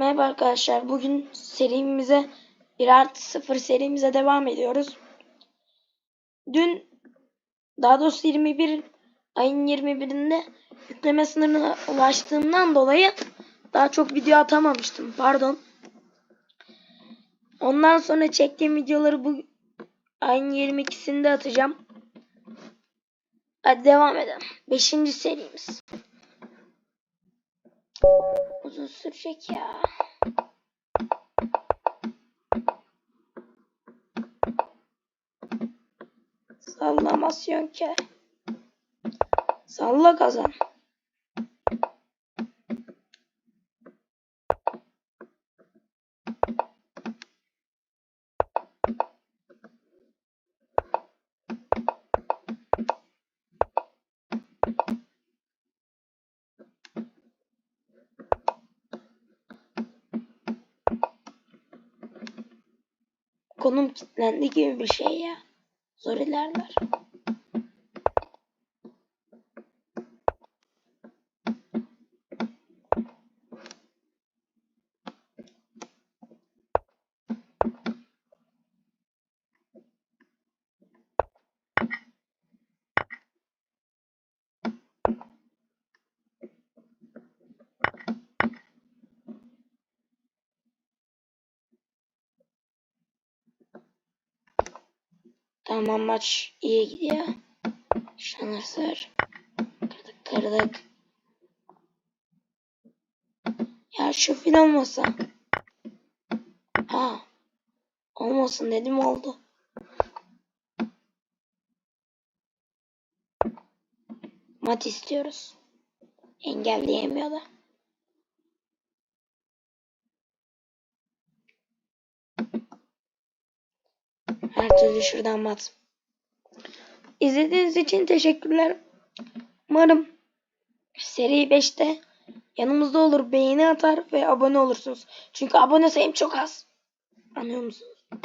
Merhaba arkadaşlar. Bugün serimize 1 artı 0 serimize devam ediyoruz. Dün daha doğrusu 21 ayın 21'inde yükleme sınırına ulaştığımdan dolayı daha çok video atamamıştım. Pardon. Ondan sonra çektiğim videoları bu ayın 22'sinde atacağım. Hadi devam edelim. 5. serimiz. Uzun sürecek ya. Sallamasyon ki. Salla kazan. Konum kilitlendi gibi bir şey ya. Zor ilerler. Tamam maç iyi gidiyor. Şanlırsır. Kırdık kırdık. Ya şu fil olmasa. Ha. Olmasın dedim oldu. Mat istiyoruz. Engelleyemiyor da. Her türlü şuradan mat. İzlediğiniz için teşekkürler. Umarım seri 5'te yanımızda olur, beğeni atar ve abone olursunuz. Çünkü abone sayım çok az. Anlıyor musunuz?